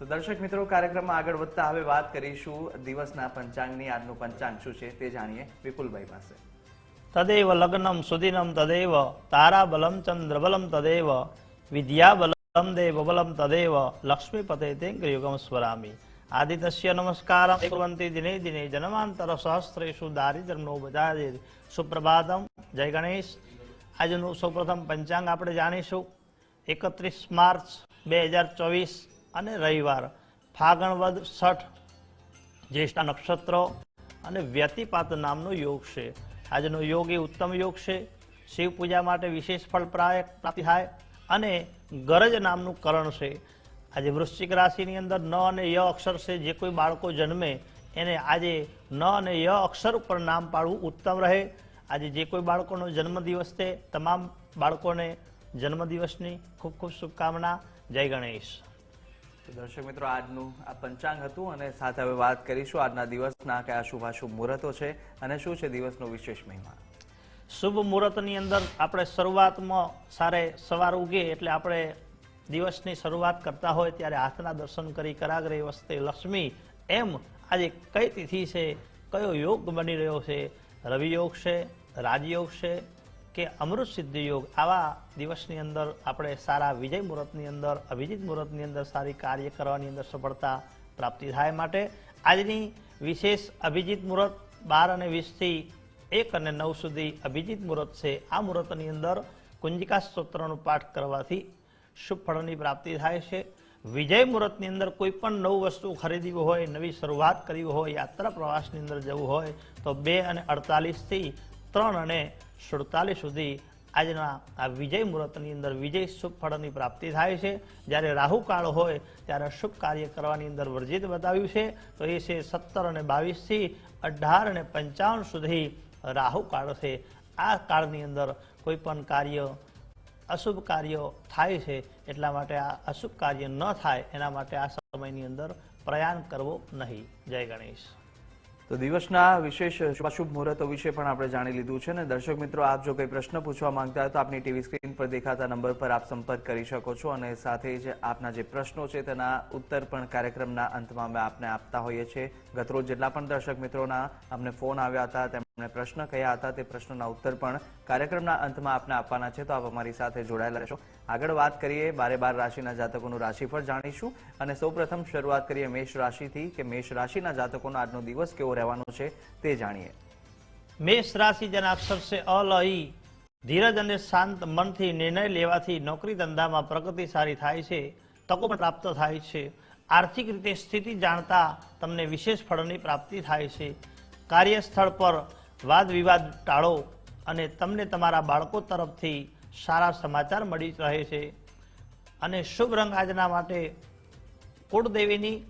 તો દર્શક મિત્રો, કાર્યક્રમમાં આગળ વધતા હવે વાત કરીશું દિવસના પંચાંગની, આજનું પંચાંગ શું છે તે જાણીએ વિપુલભાઈ પાસે. તદેવ લગ્નમ સુદિનમ તદેવ, તારાબલમ ચંદ્રબલમ તદેવ, વિદ્યાબલમ દેવબલમ તદેવ લક્ષ્મીપતે તે યુગમ સ્વરામી. આદિત્ય નમસ્કાર કુર્વંતી દિને દિને જન્માંતર સહસ્ત્રેષુ દારિદ્રમનો બજાજે. સુપ્રભાતમ, જય ગણેશ. આજનું સૌપ્રથમ પંચાંગ આપણે જાણીશું. એકત્રીસ માર્ચ બે હજાર ચોવીસ અને રવિવાર. ફાગણ વદ છઠ, જ્યેષ્ઠ નક્ષત્રો અને વ્યતિપાત નામનો યોગ છે. આજનો યોગ એ ઉત્તમ યોગ છે. શિવ પૂજા માટે વિશેષ ફળ પ્રાય પ્રાપ્તિ થાય અને ગરજ નામનું કરણ છે. આજે વૃશ્ચિક રાશિની અંદર ન અને ય અક્ષર છે. જે કોઈ બાળકો જન્મે એને આજે ન અને ય અક્ષર ઉપર નામ પાડવું ઉત્તમ રહે. આજે જે કોઈ બાળકોનો જન્મદિવસ છે, તમામ બાળકોને જન્મદિવસની ખૂબ ખૂબ શુભકામના. જય ગણેશ. દર્શક મિત્રો, આજનું આ પંચાંગ હતું અને સાથે હવે વાત કરીશું આજના દિવસના કયા શુભાશુભ મુહૂર્તો છે અને શું છે દિવસનો વિશેષ મહિમા? શુભ મુહૂર્તની અંદર આપણે શરૂઆતમાં સારે સવાર ઉગે એટલે આપણે દિવસની શરૂઆત કરતા હોય ત્યારે હાથના દર્શન કરી કરાગરી વસ્તે લક્ષ્મી એમ આજે કઈ તિથિ છે, કયો યોગ બની રહ્યો છે, રવિ યોગ છે, રાજયોગ છે કે અમૃત સિદ્ધિ યોગ આવા દિવસની અંદર આપણે સારા વિજય મુહૂર્તની અંદર, અભિજીત મુહૂર્તની અંદર સારી કાર્ય કરવાની અંદર સફળતા પ્રાપ્તિ થાય માટે આજની વિશેષ અભિજીત મુહૂર્ત બાર અને વીસથી એક અને નવ સુધી અભિજીત મુહૂર્ત છે. આ મુહૂર્તની અંદર કુંજિકા સ્તોત્રનો પાઠ કરવાથી શુભ પ્રાપ્તિ થાય છે. વિજય મુહૂર્તની અંદર કોઈ પણ નવું વસ્તુ ખરીદવી હોય, નવી શરૂઆત કરવી હોય, યાત્રા પ્રવાસની અંદર જવું હોય, તો બે અને અડતાલીસથી ત્રણ અને સુડતાલીસ સુધી આજના આ વિજય મુહૂર્તની અંદર વિજય શુભ ફળની પ્રાપ્તિ થાય છે. જ્યારે રાહુકાળ હોય, ત્યારે શુભ કાર્ય કરવાની અંદર વર્જિત બતાવ્યું છે. તો એ છે સત્તર અને બાવીસથી અઢાર અને પંચાવન સુધી રાહુકાળ છે. આ કાળની અંદર કોઈ પણ કાર્ય અશુભ કાર્યો થાય છે એટલા માટે આ અશુભ કાર્ય ન થાય એના માટે આ સમયની અંદર પ્રયાણ કરવો નહીં. જય ગણેશ. તો દિવસના વિશેષ શુભાશુભ મુહૂર્તો વિશે પણ આપણે જાણી લીધું છે અને દર્શક મિત્રો, આપ જો કોઈ પ્રશ્ન પૂછવા માંગતા હોય તો આપની ટીવી સ્ક્રીન પર દેખાતા નંબર પર આપ સંપર્ક કરી શકો છો અને સાથે જ આપના જે પ્રશ્નો છે તેના ઉત્તર પણ કાર્યક્રમના અંતમાં અમે આપને આપતા હોઈએ છીએ. ગતરોજ જેટલા પણ દર્શક મિત્રોના અમને ફોન આવ્યા હતા તેમણે પ્રશ્ન કયા હતા તે પ્રશ્નોના ઉત્તર પણ કાર્યક્રમના અંતમાં આપને આપવાના છે, તો આપ અમારી સાથે જોડાયેલા રહેશો. આગળ વાત કરીએ બારે બાર રાશિના જાતકોનું રાશિફળ જાણીશું. અને સૌપ્રથમ શરૂઆત કરીએ મેષ રાશિથી, કે મેષ રાશિના જાતકોનો આજનો દિવસ કેવો રહેવાનો છે તે જાણીએ. મેષ રાશિ જેના અક્ષર છે અલઈ, ધીરજ અને શાંત મનથી નિર્ણય લેવાથી નોકરી ધંધામાં પ્રગતિ સારી થાય છે, તકો પણ પ્રાપ્ત થાય છે. આર્થિક રીતે સ્થિતિ જાણતા તમને વિશેષ ફળની પ્રાપ્તિ થાય છે. કાર્યસ્થળ પર વાદ વિવાદ ટાળો અને તમને તમારા બાળકો તરફથી સારા સમાચાર મળી રહે છે. અને શુભ રંગ આજના માટે કુળદેવીની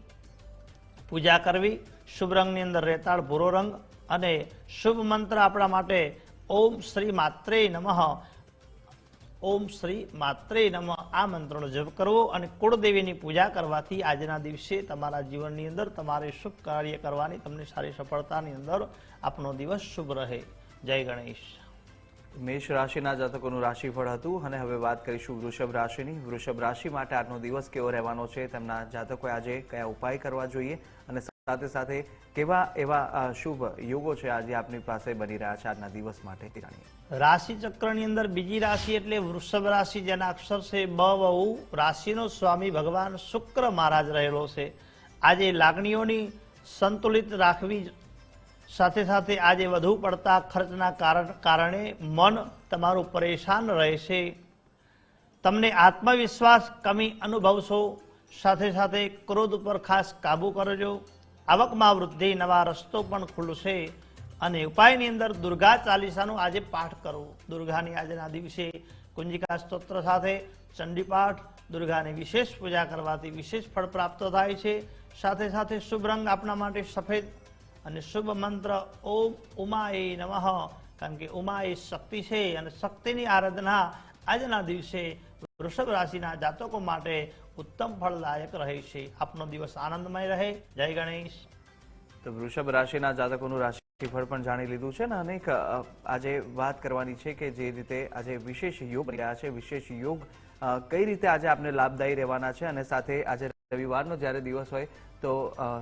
પૂજા કરવી, શુભ રંગની અંદર રેતાળ ભૂરો રંગ અને શુભ મંત્ર આપણા માટે ઓમ શ્રી માત્રે નમઃ ઓમ શ્રી માત્રે નમ. આ મંત્રનો જપ કરવો અને કુળદેવીની પૂજા કરવાથી આજના દિવસે તમારા જીવનની અંદર તમારે શુભ કાર્ય કરવાની, તમને સારી સફળતાની અંદર આપનો દિવસ શુભ રહે. જય ગણેશ. મેષ રાશિના જાતકોનું રાશિફળ હતું અને હવે વાત કરીશું વૃષભ રાશિની. વૃષભ રાશિ માટે આજનો દિવસ કેવો રહેવાનો છે? તેમના જાતકોએ આજે કયા ઉપાય કરવા જોઈએ અને સાથે સાથે કેવા એવા શુભ યોગો છે આજે આપની પાસે બની રહ્યા છે આજના દિવસ માટે જાણીએ રાશિ ચક્રની અંદર બીજી રાશિ એટલે વૃષભ રાશિ, જેના અક્ષર છે બ વહુ રાશિનો સ્વામી ભગવાન શુક્ર મહારાજ રહેલો છે. આજે લાગણીઓની સંતુલિત રાખવી સાથે સાથે આજે વધુ પડતા ખર્ચના કારણ- કારણે મન તમારું પરેશાન રહેશે. તમને આત્મવિશ્વાસ કમી અનુભવશો. સાથે સાથે ક્રોધ ઉપર ખાસ કાબુ કરજો. આવકમાં વૃદ્ધિ, નવા રસ્તો પણ ખુલશે. અને ઉપાયની અંદર દુર્ગા ચાલીસાનું આજે પાઠ કરવું. દુર્ગાની આજના દિવસે કુંજિકા સ્તોત્ર સાથે ચંડીપાઠ દુર્ગાની વિશેષ પૂજા કરવાથી વિશેષ ફળ પ્રાપ્ત થાય છે. સાથે સાથે શુભ રંગ આપણા માટે સફેદ અને શુભ મંત્ર ઓમ ઉમાએ નમઃ. કારણ કે ઉમા એ શક્તિ છે અને શક્તિની આરાધના આજના દિવસે વૃષભ રાશિના જાતકો માટે ઉત્તમ ફળદાયક રહે છે. આપનો દિવસ આનંદમય રહે. જય ગણેશ. તો વૃષભ રાશિના જાતકોનું રાશિફળ પણ જાણી લીધું છે ને અનેક આજે વાત કરવાની છે કે જે રીતે આજે વિશેષ યોગ રહ્યા છે. વિશેષ યોગ કઈ રીતે આજે આપને લાભદાયી રહેવાના છે અને સાથે આજે રવિવારનો જ્યારે દિવસ હોય તો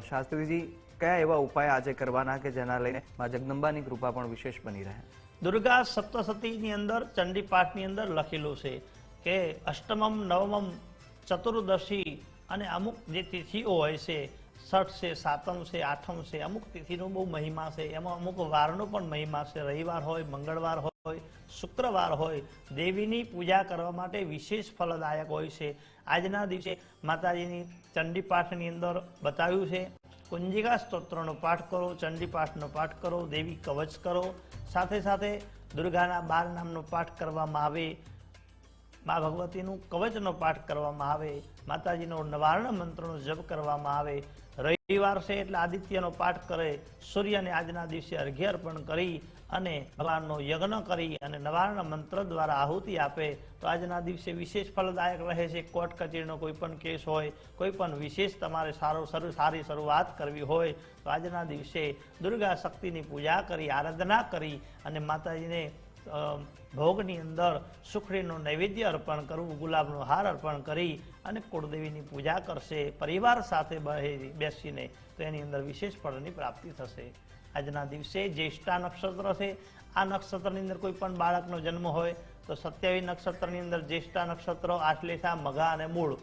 શાસ્ત્રીજી કયા એવા ઉપાય આજે કરવાના કે જેના લઈને મા જગદંબાની કૃપા પણ વિશેષ બની રહે? દુર્ગા સપ્તસતીની અંદર ચંડી પાઠની અંદર લખેલું છે કે અષ્ટમમ નવમમ ચતુર્દશી અને અમુક જે તિથિઓ હોય છે છઠ છે, સાતમ છે, આઠમ છે, અમુક તિથિનો બહુ મહિમા છે. એમાં અમુક વારનો પણ મહિમા છે. રવિવાર હોય, મંગળવાર હોય, શુક્રવાર હોય, દેવીની પૂજા કરવા માટે વિશેષ ફલદાયક હોય છે. આજના દિવસે માતાજીની ચંડી પાઠની અંદર બતાવ્યું છે, કુંજિકા સ્તોત્રનો પાઠ કરો ચંડી પાઠનો પાઠ કરો, દેવી કવચ કરો. સાથે સાથે દુર્ગાના બાર નામનો પાઠ કરવામાં આવે. મા ભગવતીનું કવચનો પાઠ કરવામાં આવે, માતાજીનો નવારણ મંત્રનો જપ કરવામાં આવે, રવિવાર છે એટલે આદિત્યનો પાઠ કરે, સૂર્યને આજના દિવસે અર્ઘ્ય અર્પણ કરી અને ભગવાનનો યજ્ઞ કરી અને નવારણ મંત્ર દ્વારા આહુતિ આપે, તો આજના દિવસે વિશેષ ફળદાયક રહે છે. કોર્ટ કચેરીનો કોઈ પણ કેસ હોય, કોઈ પણ વિશેષ તમારે સારો સારી શરૂઆત કરવી હોય, તો આજના દિવસે દુર્ગા શક્તિની પૂજા કરી, આરાધના કરી અને માતાજીને ભોગની અંદર સુખડીનું નૈવેદ્ય અર્પણ કરવું, ગુલાબનો હાર અર્પણ કરી અને કુળદેવીની પૂજા કરશે, પરિવાર સાથે બેસીને તો એની અંદર વિશેષ ફળની પ્રાપ્તિ થશે. આજના દિવસે જ્યેષ્ઠા નક્ષત્ર છે. આ નક્ષત્રની અંદર કોઈ પણ બાળકનો જન્મ હોય તો સત્યાવીસ નક્ષત્રની અંદર જ્યેષ્ઠા નક્ષત્ર, આશ્લેષા, મઘા અને મૂળ.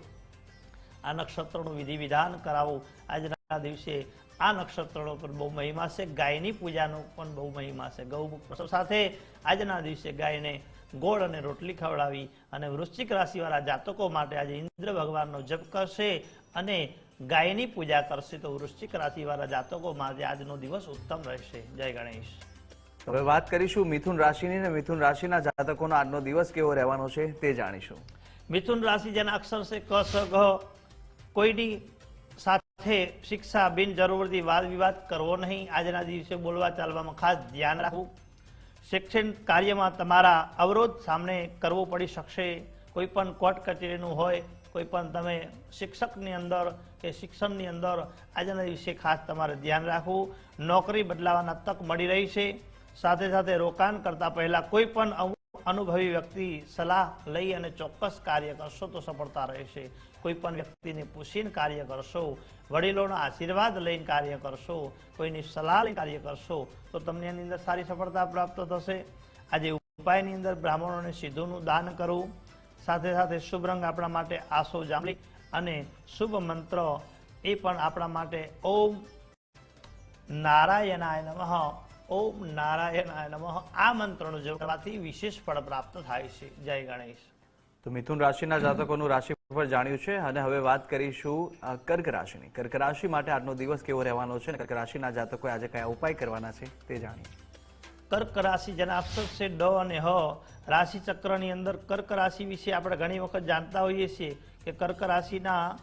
આ નક્ષત્રનું વિધિ વિધાન કરાવવું આજના દિવસે આ નક્ષત્રનો પર બહુ મહિમા છે. ગાયની પૂજાનો પણ બહુ મહિમા છે. પ્રસવ સાથે આજના દિવસે ગાયને ગોળ અને રોટલી ખવડાવી અને વૃશ્ચિક રાશિવાળા જાતકો માટે આજે ઇન્દ્ર ભગવાનનો જપ કરશે અને ગાયની પૂજા કરશે. તો વૃશ્ચિક રાશિવાળા જાતકો માટે આજનો દિવસ ઉત્તમ રહેશે. જય ગણેશ. હવે વાત કરીશું મિથુન રાશિની ને મિથુન રાશિના જાતકોનો આજનો દિવસ કેવો રહેવાનો છે તે જાણીશું. મિથુન રાશિ જેના અક્ષર છે ક સ ગ. કોઈની સાથે શિક્ષા બિનજરૂરી વાદ વિવાદ કરવો નહીં. આજના દિવસે બોલવા ચાલવામાં ખાસ ધ્યાન રાખવું. શૈક્ષણિક કાર્યમાં તમારા અવરોધ સામને કરવો પડી શકશે. કોઈ પણ કોર્ટ કચેરીનું હોય, કોઈ પણ તમે શિક્ષકની અંદર કે શિક્ષણની અંદર, આજના દિવસે ખાસ તમારે ધ્યાન રાખવું. નોકરી બદલાવાના તક મળી રહી છે. સાથે સાથે રોકાણ કરતા પહેલાં કોઈ પણ અનુભવી વ્યક્તિ સલાહ લઈ અને ચોક્કસ કાર્ય કરશો તો સફળતા રહેશે. કોઈ પણ વ્યક્તિને પૂછીને કાર્ય કરશો, વડીલોનો આશીર્વાદ લઈને કાર્ય કરશો, કોઈની સલાહ લઈને કાર્ય કરશો, તો તમને એની અંદર સારી સફળતા પ્રાપ્ત થશે. આજે ઉપાયની અંદર બ્રાહ્મણોને સીધુંનું દાન કરવું, સાથે સાથે શુભ રંગ આપણા માટે આસો જાંબલી અને શુભ મંત્ર એ પણ આપણા માટે ઓમ નારાયણાય નમઃ. ઓમ નારાયણાય નમઃ. આ મંત્રનો જપ કરવાથી વિશેષ ફળ પ્રાપ્ત થાય છે. જય ગણેશ. તો મિથુન રાશિના જાતકોનું રાશિફળ જાણ્યું છે અને હવે વાત કરીશું કર્ક રાશિની. કર્ક રાશિ માટે આજનો દિવસ કેવો રહેવાનો છે અને કર્ક રાશિના જાતકોએ આજે કયા ઉપાય કરવાના છે તે જાણીએ. કર્ક રાશિ જેના અક્ષર છે ડ અને હ. રાશિ ચક્રની અંદર કર્ક રાશિ વિશે આપણે ઘણી વખત જાણતા હોઈએ છીએ કે કર્ક રાશિના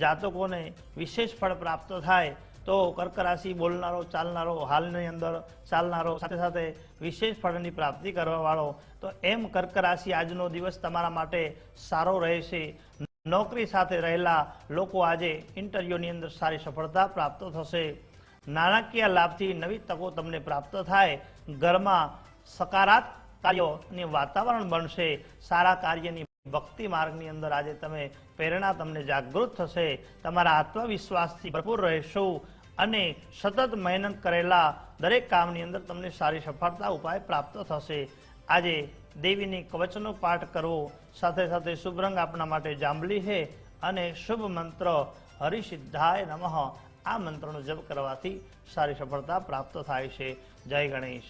જાતકોને વિશેષ ફળ પ્રાપ્ત થાય તો કર્ક રાશિ બોલનારો, ચાલનારો, હાલની અંદર ચાલનારો, સાથે સાથે વિશેષ ફળની પ્રાપ્તિ કરવાવાળો, તો એમ કર્ક રાશિ આજનો દિવસ તમારા માટે સારો રહેશે. નોકરી સાથે રહેલા લોકો આજે ઇન્ટરવ્યૂની અંદર સારી સફળતા પ્રાપ્ત થશે. નાણાકીય લાભથી નવી તકો તમને પ્રાપ્ત થાય. ઘરમાં સકારાત્મક કાર્યોની વાતાવરણ બનશે. સારા કાર્યની ભક્તિ માર્ગની અંદર આજે તમે પ્રેરણા તમને જાગૃત થશે. તમારા આત્મવિશ્વાસથી ભરપૂર રહેશો. અને સતત મહેનત કરેલા દરેક કામની અંદર તમને સારી સફળતા ઉપાય પ્રાપ્ત થશે. આજે દેવીની કવચનો પાઠ કરવો, સાથે સાથે શુભ રંગ આપણા માટે જાંબલી છે અને શુભ મંત્ર હરિસિદ્ધાય નમઃ. આ મંત્રનો જપ કરવાથી સારી સફળતા પ્રાપ્ત થાય છે. જય ગણેશ.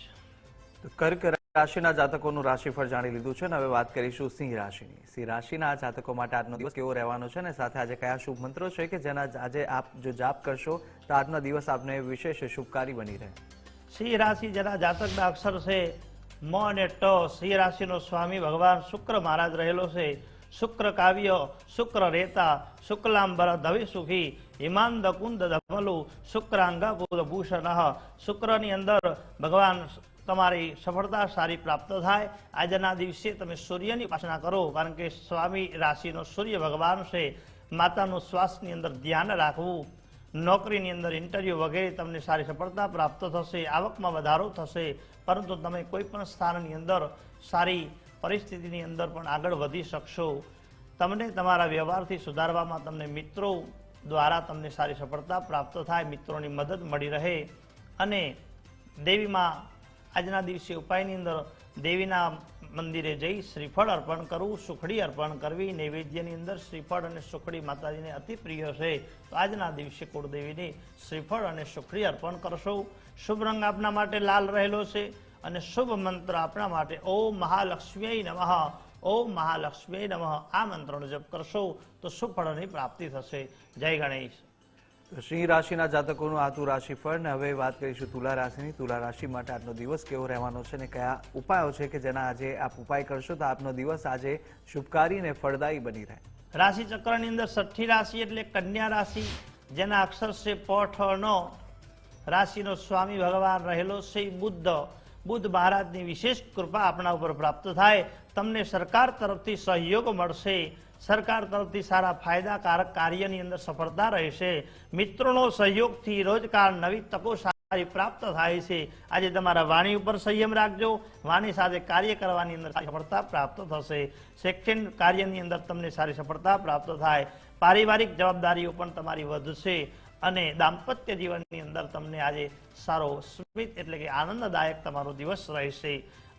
કર્ક રાશિના જાતકોનું રાશિફળ જાણી લીધું છે અને હવે વાત કરીશું સિંહ રાશિની. સિંહ રાશિના જાતકો માટે આજનો દિવસ કેવો રહેવાનો છે અને સાથે આજે કયા શુભ મંત્રો છે કે જેના આજે આપ જો જાપ કરશો તો આજનો દિવસ આપને વિશેષ શુભકારી બની રહે. સિંહ રાશિ જેના જાતકના અક્ષર છે મ અને ટ, સિંહ રાશિનો સ્વામી ભગવાન શુક્ર મહારાજ રહેલો છે. શુક્ર કાવ્ય, શુક્ર રેતા, શુક્લાંબર ધવિ સુખી, હિમાંદ કુંદ ધમલુ શુક્રાંગ ભૂષણ શુક્રની અંદર ભગવાન તમારી સફળતા સારી પ્રાપ્ત થાય. આજના દિવસે તમે સૂર્યની ઉપાસના કરો, કારણ કે સ્વામી રાશિનો સૂર્ય ભગવાન છે. માતાનું શ્વાસની અંદર ધ્યાન રાખવું, નોકરીની અંદર ઇન્ટરવ્યૂ વગેરે તમને સારી સફળતા પ્રાપ્ત થશે, આવકમાં વધારો થશે. પરંતુ તમે કોઈ પણ સ્થાનની અંદર સારી પરિસ્થિતિની અંદર પણ આગળ વધી શકશો. તમને તમારા વ્યવહારથી સુધારવામાં તમને મિત્રો દ્વારા તમને સારી સફળતા પ્રાપ્ત થાય, મિત્રોની મદદ મળી રહે. અને દેવીમાં આજના દિવસે ઉપાયની અંદર દેવીના મંદિરે જઈ શ્રીફળ અર્પણ કરવું, સુખડી અર્પણ કરવી, નૈવેદ્યની અંદર શ્રીફળ અને સુખડી માતાજીને અતિ પ્રિય છે. તો આજના દિવસે કુળદેવીને શ્રીફળ અને સુખડી અર્પણ કરશો. શુભ રંગ આપના માટે લાલ રહેલો છે અને શુભ મંત્ર આપણા માટે ઓમ મહાલક્ષ્મી નમઃ, ઓમ મહાલક્ષ્મી નમઃ. આ મંત્રનો જપ કરશો તો સુફળની પ્રાપ્તિ થશે. જય ગણેશ. સિંહ રાશિના જાતકોનું આતું રાશિફળ ને હવે વાત કરીશું તુલા રાશિની. તુલા રાશિ માટે આજનો દિવસ કેવો રહેવાનો છે ને કયા ઉપાયો છે કે જેના આજે આપ ઉપાય કરશો તો આપનો દિવસ આજે શુભકારી અને ફળદાયી બની રહે. રાશિ ચક્રની અંદર છઠ્ઠી રાશિ એટલે કન્યા રાશિ, જેના અક્ષર છે પઠનો રાશિનો સ્વામી ભગવાન રહેલો છે બુદ્ધ. બુદ્ધ મહારાજની વિશેષ કૃપા આપણા ઉપર પ્રાપ્ત થાય. તમને સરકાર તરફથી સહયોગ મળશે. સરકાર તરફથી સારા ફાયદાકારક કાર્યની અંદર સફળતા રહેશે. મિત્રોનો સહયોગથી રોજગાર નવી તકો સારી પ્રાપ્ત થાય છે. આજે તમારા વાણી ઉપર સંયમ રાખજો. વાણી સાથે કાર્ય કરવાની અંદર સફળતા પ્રાપ્ત થશે. શૈક્ષણિક કાર્યની અંદર તમને સારી સફળતા પ્રાપ્ત થાય. પારિવારિક જવાબદારીઓ પણ તમારી વધશે અને દાંપત્ય જીવનની અંદર તમને આજે સારો સ્મિત એટલે કે આનંદદાયક તમારો દિવસ રહેશે.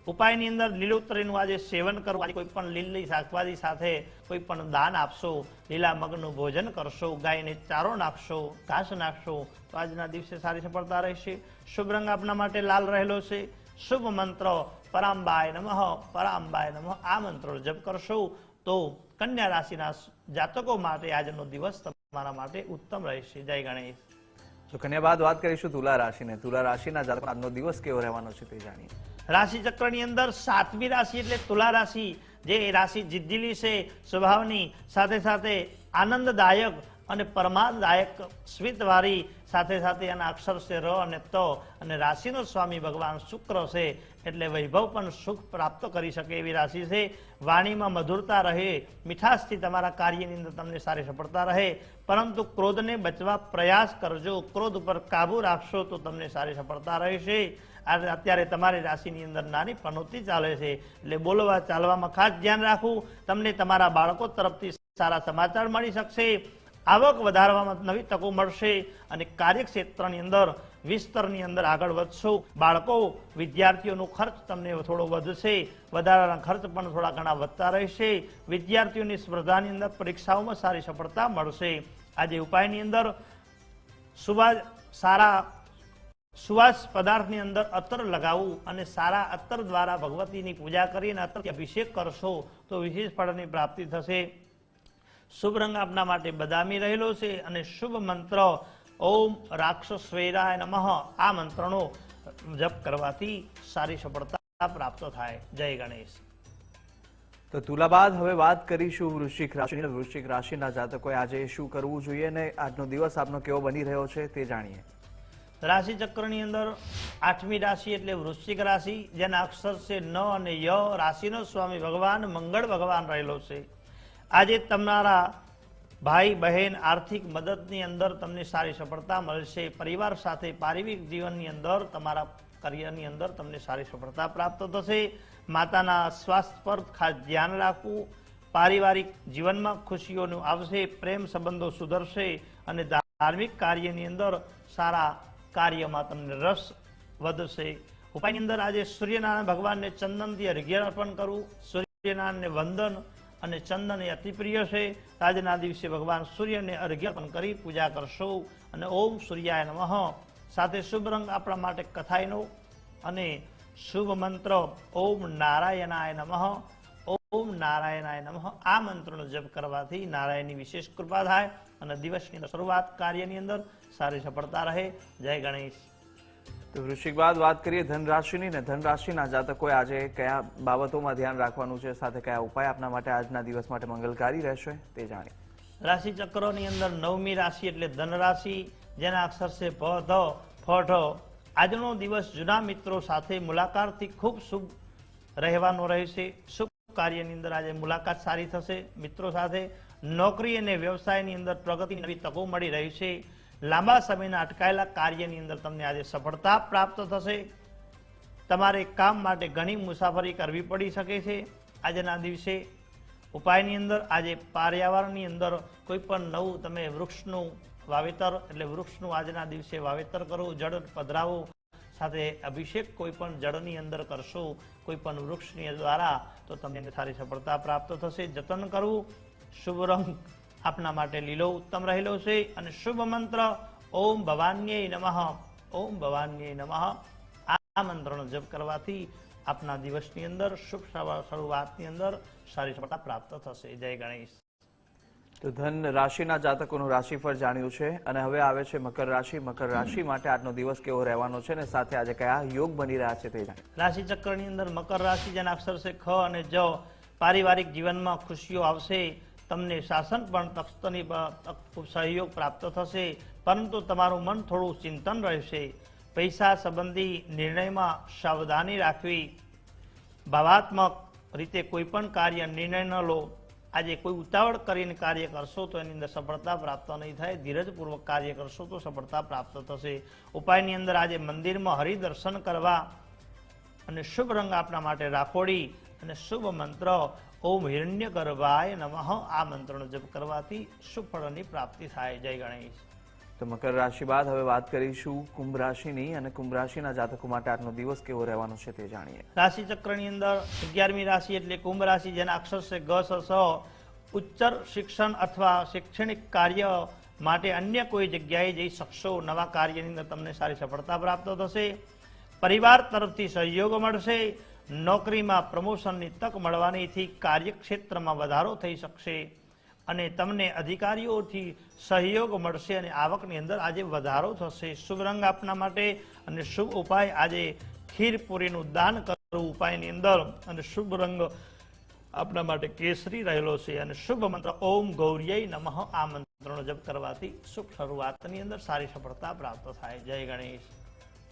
ઉપાયની અંદર લીલોતરીનું આજે સેવન કરવું. આજે કોઈ પણ લીલી શાકભાજી સાથે કોઈ પણ દાન આપશો, લીલા મગનું ભોજન કરશો, ગાયને ચારો નાખશો, ઘાસ નાખશો, તો આજના દિવસે સારી સફળતા રહેશે. શુભ રંગ આપના માટે લાલ રહેલો છે. શુભ મંત્ર પરાંબાય નમઃ પરાંબાય નમઃ, આ મંત્રો જપ કરશો તો કન્યા રાશિના જાતકો માટે આજનો દિવસ તમારા માટે ઉત્તમ રહેશે. જય ગણેશ. તો કન્યા બાદ વાત કરીશું તુલા રાશિને. તુલા રાશિના જાતકો આજનો દિવસ કેવો રહેવાનો છે તે જાણીએ. રાશિ ચક્રની અંદર સાતમી રાશિ એટલે તુલા રાશિ, જે રાશિ જિદ્દીલી છે, સ્વભાવની સાથે સાથે આનંદદાયક અને પરમાદાયક સ્મિતવાળી, સાથે સાથે એના અક્ષર છે ર અને ત અને રાશિનો સ્વામી ભગવાન શુક્ર છે, એટલે વૈભવ પણ સુખ પ્રાપ્ત કરી શકે એવી રાશિ છે. વાણીમાં મધુરતા રહે, મીઠાશથી તમારા કાર્યની અંદર તમને સારી સફળતા રહે, પરંતુ ક્રોધને બચવા પ્રયાસ કરજો. ક્રોધ ઉપર કાબુ રાખશો તો તમને સારી સફળતા રહેશે. અત્યારે તમારી રાશિની અંદર નાની પનોતી ચાલે છે. એટલે બોલવા, ચાલવામાં ખાસ ધ્યાન રાખવું. તમને તમારા બાળકો તરફથી સારા સમાચાર મળી શકશે. આવક વધારવામાં નવી તકો મળશે અને કાર્યક્ષેત્રની અંદર, વિસ્તરની અંદર આગળ વધશો. બાળકો, વિદ્યાર્થીઓનો ખર્ચ તમને થોડો વધશે. વધારાના ખર્ચ પણ થોડા ઘણા વધતા રહેશે. વિદ્યાર્થીઓની સ્પર્ધાની અંદર પરીક્ષાઓમાં સારી સફળતા મળશે. આજે ઉપાયની અંદર, સુવા સારા સુવાસ પદાર્થની અંદર અત્તર લગાવવું અને સારા અત્તર દ્વારા ભગવતીની પૂજા કરીને અત્તર અભિષેક કરશો તો વિશેષ ફળની પ્રાપ્તિ થશે. શુભ રંગ આપના માટે બદામી રહેલો છે અને શુભ મંત્ર ઓમ રાક્ષસવેરાય નમઃ. આ મંત્રનો જપ કરવાથી સારી સફળતા પ્રાપ્ત થાય. જય ગણેશ. તો તુલા બાદ હવે વાત કરીશું વૃશ્ચિક રાશિની વૃશ્ચિક રાશિના જાતકોએ. આજે શું કરવું જોઈએ અને આજનો દિવસ આપનો કેવો બની રહ્યો છે તે જાણીએ. રાશિ ચક્રની અંદર આઠમી રાશિ એટલે વૃશ્ચિક રાશિ, જેના અક્ષર છે ન અને ય. રાશિનો સ્વામી ભગવાન, મંગળ ભગવાન રહેલો છે. આજે તમારા ભાઈ, બહેન આર્થિક મદદની અંદર તમને સારી સફળતા મળશે. પરિવાર સાથે પારિવારિક જીવનની અંદર તમારા કરિયરની અંદર તમને સારી સફળતા પ્રાપ્ત થશે. માતાના સ્વાસ્થ્ય પર ખાસ ધ્યાન રાખવું. પારિવારિક જીવનમાં ખુશીઓનું આવશે, પ્રેમ સંબંધો સુધરશે અને ધાર્મિક કાર્યની અંદર સારા કાર્યમાં તમને રસ વધશે. ઉપાયની અંદર આજે સૂર્યનારાયણ ભગવાનને ચંદનથી અર્ઘ્ય અર્પણ કરવું સૂર્યનારાયણને વંદન અને ચંદન એ અતિ પ્રિય છે. આજના દિવસે ભગવાન સૂર્યને અર્ઘ્ય અર્પણ કરી પૂજા કરશો અને ઓમ સૂર્યાય નમઃ. સાથે શુભ રંગ આપણા માટે કથાયનો અને શુભ મંત્ર ઓમ નારાયણાય નમઃ. ઓમ નારાયણાય નમઃ. આ મંત્રનો જપ કરવાથી નારાયણની વિશેષ કૃપા થાય અને દિવસની અંદર શરૂઆત કાર્યની અંદર સારી સફળતા રહે. જય ગણેશ. તો વૃશ્ચિક બાદ વાત કરીએ ધનરાશિની ને ધનરાશિના જાતકોએ આજે કયા બાબતોમાં ધ્યાન રાખવાનું છે સાથે કયા ઉપાય આપના માટે આજના દિવસ માટે મંગલકારી રહેશે તે જાણીએ. રાશિ ચક્રોની અંદર નવમી રાશિ એટલે ધન રાશિ જેના અક્ષર છે પ ધ ફ ઠ આજનો દિવસ જૂના મિત્રો સાથે મુલાકાતથી ખૂબ શુભ રહેવાનો રહેશે. શુભ કાર્યની અંદર આજે મુલાકાત સારી થશે. મિત્રો સાથે નોકરી અને વ્યવસાયની અંદર પ્રગતિ નવી તકો મળી રહી છે. લાંબા સમયના અટકાયેલા કાર્યની અંદર તમને આજે સફળતા પ્રાપ્ત થશે. તમારે કામ માટે ઘણી મુસાફરી કરવી પડી શકે છે. આજના દિવસે ઉપાયની અંદર આજે પર્યાવરણની અંદર કોઈ પણ નવું તમે વૃક્ષનું વાવેતર એટલે વૃક્ષનું આજના દિવસે વાવેતર કરો, જળ પધરાવવું સાથે અભિષેક કોઈ પણ જળની અંદર કરશો, કોઈ પણ વૃક્ષની દ્વારા, તો તમને સારી સફળતા પ્રાપ્ત થશે. જતન કરવું શુભ રંગ આપના માટે લીલો ઉત્તમ રહેલો છે. અને શુભ મંત્ર, ઓમ ભવાન્યય નમઃ, ઓમ ભવાન્યય નમઃ. આ મંત્રનો જપ કરવાથી આપના દિવસની અંદર, શુભ શરૂ- શરૂઆતની અંદર સારી સફળતા પ્રાપ્ત થશે. જય ગણેશ. તો ધન રાશિના જાતકોનું રાશિફળ જાણ્યું છે અને હવે આવે છે મકર રાશિ. મકર રાશિ માટે આજનો દિવસ કેવો રહેવાનો છે અને સાથે આજે કયા યોગ બની રહ્યા છે તે જાણીએ. રાશિ ચક્રની અંદર મકર રાશિ જેના અક્ષર છે ખ અને જ પારિવારિક જીવનમાં ખુશીઓ આવશે. તમને શાસન પણ તક્ષની સહયોગ પ્રાપ્ત થશે. પરંતુ તમારું મન થોડું ચિંતન રહેશે. પૈસા સંબંધી નિર્ણયમાં સાવધાની રાખવી. ભાવાત્મક રીતે કોઈ પણ કાર્ય નિર્ણય ન લો. આજે કોઈ ઉતાવળ કરીને કાર્ય કરશો તો એની અંદર સફળતા પ્રાપ્ત નહીં થાય, ધીરજપૂર્વક કાર્ય કરશો તો સફળતા પ્રાપ્ત થશે. ઉપાયની અંદર આજે મંદિરમાં હરિદર્શન કરવા અને શુભ રંગ આપણા માટે રાખોડી અને શુભ મંત્ર, ઓમ હિરણ્ય ગર્ભાય નમઃ, આ મંત્રનો જપ કરવાથી શુભ ફળની પ્રાપ્તિ થાય. જય ગણેશ. તો મકર રાશિ બાદ હવે વાત કરીશું કુંભ રાશિની અને કુંભ રાશિના જાતકો માટે આજનો દિવસ કેવો રહેવાનો છે તે જાણીએ. રાશિ ચક્રની અંદર અગિયારમી રાશિ એટલે કુંભ રાશિ, જેના અક્ષર છે ગ સ સ, ઉચ્ચર શિક્ષણ અથવા શૈક્ષણિક કાર્ય માટે અન્ય કોઈ જગ્યાએ જઈ શકશો, નવા કાર્યની અંદર તમને સારી સફળતા પ્રાપ્ત થશે. પરિવાર તરફથી સહયોગ મળશે, નોકરીમાં પ્રમોશનની તક મળવાનીથી કાર્યક્ષેત્રમાં વધારો થઈ શકશે. અને તમને અધિકારીઓથી સહયોગ મળશે અને આવકની અંદર આજે વધારો થશે. શુભ રંગ આપના માટે અને શુભ ઉપાય આજે ખીરપુરીનું દાન કરવું ઉપાયની અંદર. અને શુભ રંગ આપણા માટે કેસરી રહેલો છે. અને શુભ મંત્ર ઓમ ગૌર્યય નમઃ આ મંત્રનો જપ કરવાથી શુભ શરૂઆતની અંદર સારી સફળતા પ્રાપ્ત થાય. જય ગણેશ.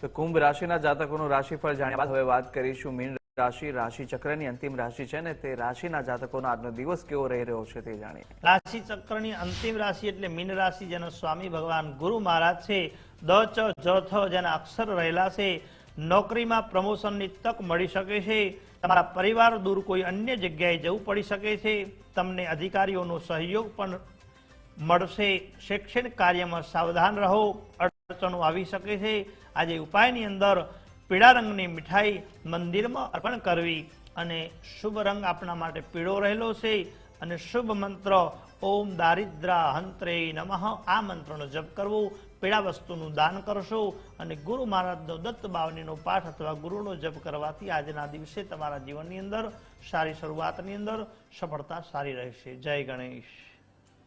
તો કુંભ રાશિના જાતકોનું રાશિફળ જાણ્યા બાદ હવે વાત કરીશું મીન રાશિ રાશિ ચક્રની અંતિમ રાશિ છે ને તે રાશિના જાતકોનો આજનો દિવસ કેવો રહી રહ્યો છે તે જાણીએ. રાશિ ચક્રની અંતિમ રાશિ એટલે મીન રાશિ, જેનો સ્વામી ભગવાન ગુરુ મહારાજ છે, દ, ચ, જ, થ જેના અક્ષર રહેલા છે, નોકરીમાં પ્રમોશનની તક મળી શકે છે, તમારા પરિવાર દૂર કોઈ અન્ય જગ્યાએ જવું પડી શકે છે, તમને અધિકારીઓનો સહયોગ પણ મળશે, શૈક્ષણિક કાર્યમાં સાવધાન રહો, અડચણો આવી શકે છે. આજે ઉપાયની અંદર પીળા રંગની મીઠાઈ મંદિરમાં અર્પણ કરવી અને શુભ રંગ આપણા માટે પીળો રહેલો છે અને શુભ મંત્ર ઓમ દારિદ્રા હંત્રે નમઃ. આ મંત્રનો જપ કરવો, પીળા વસ્તુનું દાન કરશો અને ગુરુ મહારાજનો દત્ત બાવનીનો પાઠ અથવા ગુરુનો જપ કરવાથી આજના દિવસે તમારા જીવનની અંદર સારી શરૂઆતની અંદર સફળતા સારી રહેશે. જય ગણેશ.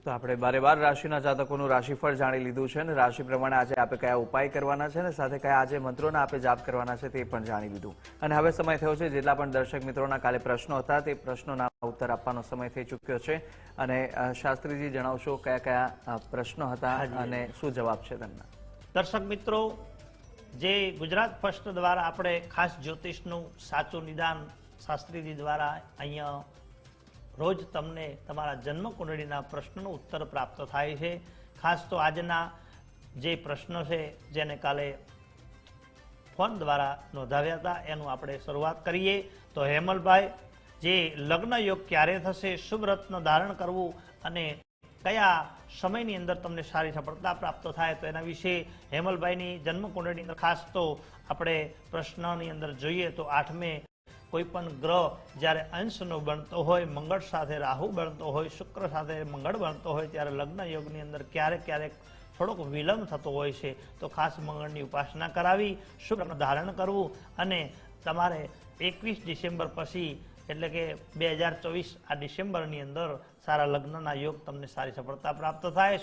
તો આપણે બારે બાર રાશિના જાતકોનું રાશિફળ જાણી લીધું છે અને રાશિ પ્રમાણે આજે આપણે કયા ઉપાય કરવાના છે અને સાથે કયા આજે મંત્રોના આપણે જાપ કરવાના છે તે પણ જાણી લીધું. અને હવે સમય થયો છે જેટલા પણ દર્શક મિત્રોના કાલે પ્રશ્નો હતા તે પ્રશ્નોના ઉત્તર આપવાનો સમય થઈ ચૂક્યો છે. અને શાસ્ત્રીજી જણાવશો કયા કયા પ્રશ્નો હતા અને શું જવાબ છે તેમના? દર્શક મિત્રો જે ગુજરાત ફર્સ્ટ દ્વારા આપણે ખાસ જ્યોતિષનું સાચું નિદાન શાસ્ત્રીજી દ્વારા અહીંયા રોજ તમને તમારા જન્મ કુંડળીના પ્રશ્નનો ઉત્તર પ્રાપ્ત થાય છે. ખાસ તો આજના જે પ્રશ્નો છે, જેને કાલે ફોન દ્વારા નોંધાવ્યા હતા, એનું આપણે શરૂઆત કરીએ. તો હેમલભાઈ, જે લગ્ન યોગ ક્યારે થશે, શુભ રત્ન ધારણ કરવું અને કયા સમયની અંદર તમને સારી સફળતા પ્રાપ્ત થાય, તો એના વિશે હેમલભાઈની જન્મ કુંડળીની ખાસ તો આપણે પ્રશ્નની અંદર જોઈએ. તો આઠમે કોઈ પણ ગ્રહ જ્યારે અંશનો બનતો હોય, મંગળ સાથે રાહુ બનતો હોય, શુક્ર સાથે મંગળ બનતો હોય, ત્યારે લગ્ન યોગની અંદર ક્યારેક ક્યારેક થોડોક વિલંબ થતો હોય છે. તો ખાસ મંગળની ઉપાસના કરાવી શુક્ર ધારણ કરવું અને તમારે એકવીસ ડિસેમ્બર પછી, એટલે કે બે હજાર ચોવીસ આ ડિસેમ્બરની અંદર સારા લગ્નના યોગ તમને સારી સફળતા પ્રાપ્ત થાય.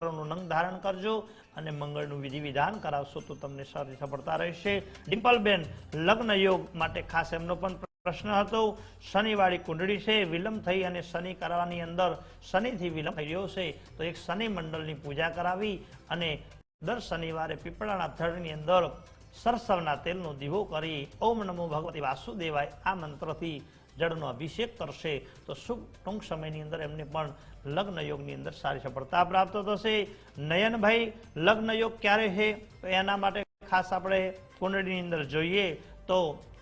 નંગ ધારણ કરજો અને મંગળનું વિધિ વિધાન કરાવશો તો તમને સારી સફળતા રહેશે. ડિમ્પલબેન, લગ્ન યોગ માટે ખાસ એમનો પણ પ્રશ્ન હતો. શનિવાળી કુંડળી છે, વિલંબ થઈ અને શનિ કરવાની અંદર શનિથી વિલંબ થઈ રહ્યો છે. તો એક શનિ મંડળની પૂજા કરાવી અને દર શનિવારે પીપળાના થડની અંદર સરસવના તેલનો દીવો કરી. ઓમ નમો ભગવતી વાસુદેવાય આ મંત્રથી જળનો અભિષેક કરશે, તો શુભ ટૂંક સમયની અંદર એમને પણ લગ્ન યોગની અંદર સારી સફળતા પ્રાપ્ત થશે. નયનભાઈ, લગ્ન યોગ ક્યારે છે તો એના માટે ખાસ આપણે કુંડળીની અંદર જોઈએ તો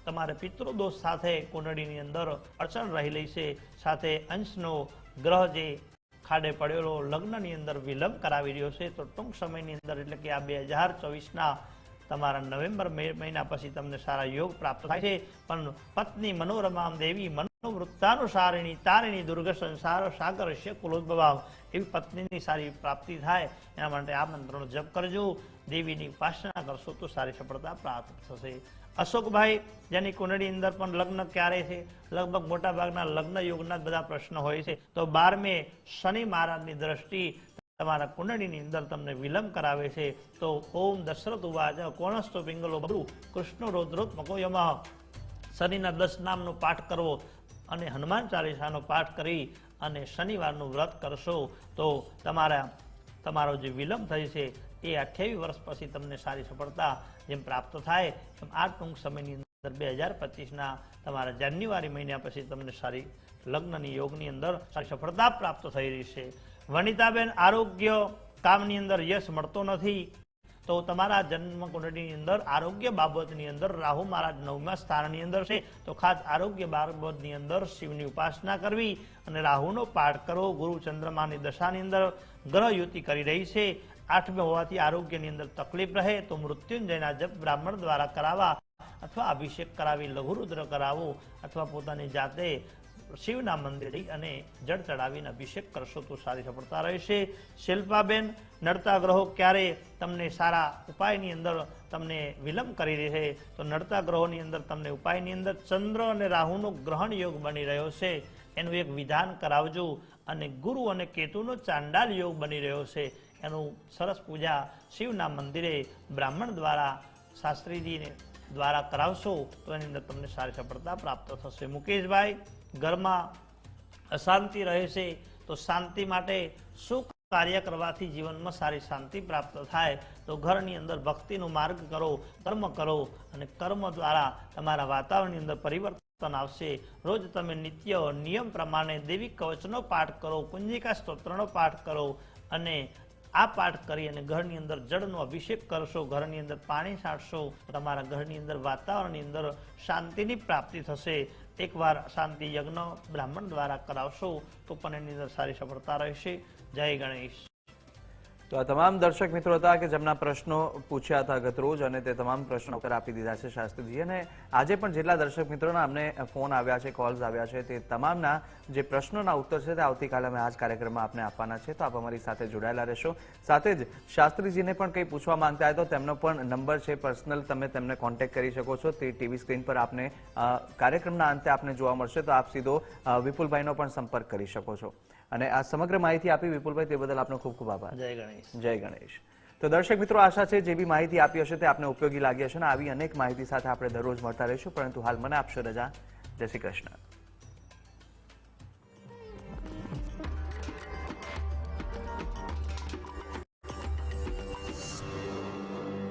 તમારે પિતૃદોષ સાથે કુંડળીની અંદર અડચણ રહેલી છે. સાથે અંશનો ગ્રહ જે ખાડે પડેલો લગ્નની અંદર વિલંબ કરાવી રહ્યો છે. તો ટૂંક સમયની અંદર એટલે કે આ બે હજાર ચોવીસના તમારા નવેમ્બર મહિના પછી તમને સારા યોગ પ્રાપ્ત થાય છે. પણ પત્ની મનોરમામ દેવી મનોવૃત્તાનુસારિણી, તારિણી દુર્ગ સંસાર સાગર છે કુલોદ્ભવામ એવી પત્નીની સારી પ્રાપ્તિ થાય. એના માટે આ મંત્રનો જપ કરજો. દેવીની ઉપાસના કરશો તો સારી સફળતા પ્રાપ્ત થશે. અશોકભાઈ, જેની કુંડળી અંદર પણ લગ્ન ક્યારે છે? લગભગ મોટા ભાગના લગ્ન યોગના બધા પ્રશ્નો હોય છે. તો બારમે શનિ મહારાજની દ્રષ્ટિ તમારા કુંડળીની અંદર તમને વિલંબ કરાવે છે. તો ઓમ દશરથ ઉવાજ કોણસ્તો પિંગલો બબરુ કૃષ્ણ રૌદ્રોત્મકો યમઃ. શનિના દસ નામનો પાઠ કરવો અને હનુમાન ચાલીસાનો પાઠ કરી અને શનિવારનું વ્રત કરશો તો તમારા, તમારો જે વિલંબ થઈ છે એ અઠ્યાવીસ વર્ષ પછી તમને સારી સફળતા જેમ પ્રાપ્ત થાય એમ આ ટૂંક સમયની અંદર બે હજાર પચીસના તમારા જાન્યુઆરી મહિના પછી તમને સારી લગ્નની યોગની અંદર સારી સફળતા પ્રાપ્ત થઈ રહી છે. વનિતાબેન આરોગ્ય કામની અંદર યશ મળતો નથી. તો તમારા જન્મ કુંડળીની અંદર આરોગ્ય બાબતની અંદર રાહુ મહારાજ નવમા સ્થાનની અંદર છે. તો ખાસ આરોગ્ય બાબતની અંદર શિવની ઉપાસના કરવી અને રાહુનો પાઠ કરવો ગુરુ ચંદ્રમાની દશાની અંદર ગ્રહ યુતિ કરી રહી છે. આઠમે હોવાથી આરોગ્યની અંદર તકલીફ રહે તો મૃત્યુંજયના જપ બ્રાહ્મણ દ્વારા કરાવવા અથવા અભિષેક કરાવી લઘુરુદ્ર કરાવો અથવા પોતાની જાતે શિવના મંદિરે જઈ અને જળ ચડાવીને અભિષેક કરશો તો સારી સફળતા રહેશે. શિલ્પાબેન નડતા ગ્રહો ક્યારે તમને સારા ઉપાયની અંદર તમને વિલંબ કરી રહે તો નડતા ગ્રહોની અંદર તમને ઉપાયની અંદર ચંદ્ર અને રાહુનો ગ્રહણ યોગ બની રહ્યો છે. એનું એક વિધાન કરાવજો અને ગુરુ અને કેતુનો ચાંડાલ યોગ બની રહ્યો છે. એનું સરસ પૂજા શિવના મંદિરે બ્રાહ્મણ દ્વારા શાસ્ત્રીજીને દ્વારા કરાવશો, તો એની અંદર તમને સારી સફળતા પ્રાપ્ત થશે. મુકેશભાઈ, ઘરમાં અશાંતિ રહે છે તો શાંતિ માટે શું કાર્ય કરવાથી જીવનમાં સારી શાંતિ પ્રાપ્ત થાય. તો ઘરની અંદર ભક્તિનો માર્ગ કરો, કર્મ કરો, અને કર્મ દ્વારા તમારા વાતાવરણની અંદર પરિવર્તન આવશે. રોજ તમે નિત્ય નિયમ પ્રમાણે દેવી કવચનો પાઠ કરો, કુંજિકા સ્તોત્રનો પાઠ કરો, અને આ પાઠ કરી અને ઘરની અંદર જળનો અભિષેક કરશો, ઘરની અંદર પાણી છાંટશો, તમારા ઘરની અંદર વાતાવરણની અંદર શાંતિની પ્રાપ્તિ થશે. એકવાર શાંતિ યજ્ઞ બ્રાહ્મણ દ્વારા કરાવશો તો પણ એની અંદર સારી સફળતા રહેશે. જય ગણેશ. તો આ તમામ દર્શક મિત્રો હતા કે જેમના પ્રશ્નો પૂછ્યા હતા ગત રોજ અને તે તમામ પ્રશ્નો ઉત્તર આપી દીધા છે શાસ્ત્રીજી અને આજે પણ જેટલા દર્શક મિત્રોના અમને ફોન આવ્યા છે કોલ્સ આવ્યા છે, તે તમામના જે પ્રશ્નોના ઉત્તર છે તે આવતીકાલે અમે આ જ કાર્યક્રમમાં આપને આપવાના છે. તો આપ અમારી સાથે જોડાયેલા રહેશો. સાથે જ શાસ્ત્રીજીને પણ કંઈ પૂછવા માંગતા હોય તો તેમનો પણ નંબર છે પર્સનલ તમે તેમને કોન્ટેક્ટ કરી શકો છો. તે ટીવી સ્ક્રીન પર આપને કાર્યક્રમના અંતે આપને જોવા મળશે. તો આપ સીધો વિપુલભાઈનો પણ સંપર્ક કરી શકો છો. અને આ સમગ્ર માહિતી આપી વિપુલભાઈ તે બદલ આપનો ખૂબ ખૂબ આભાર. જય ગણેશ. જય ગણેશ. તો દર્શક મિત્રો આશા છે જે બી માહિતી આપી હશે તે આપને ઉપયોગી લાગી હશે અને આવી અનેક માહિતી સાથે આપણે દરરોજ મળતા રહીશું. પરંતુ હાલ મને આપશો રજા. જય શ્રી કૃષ્ણ.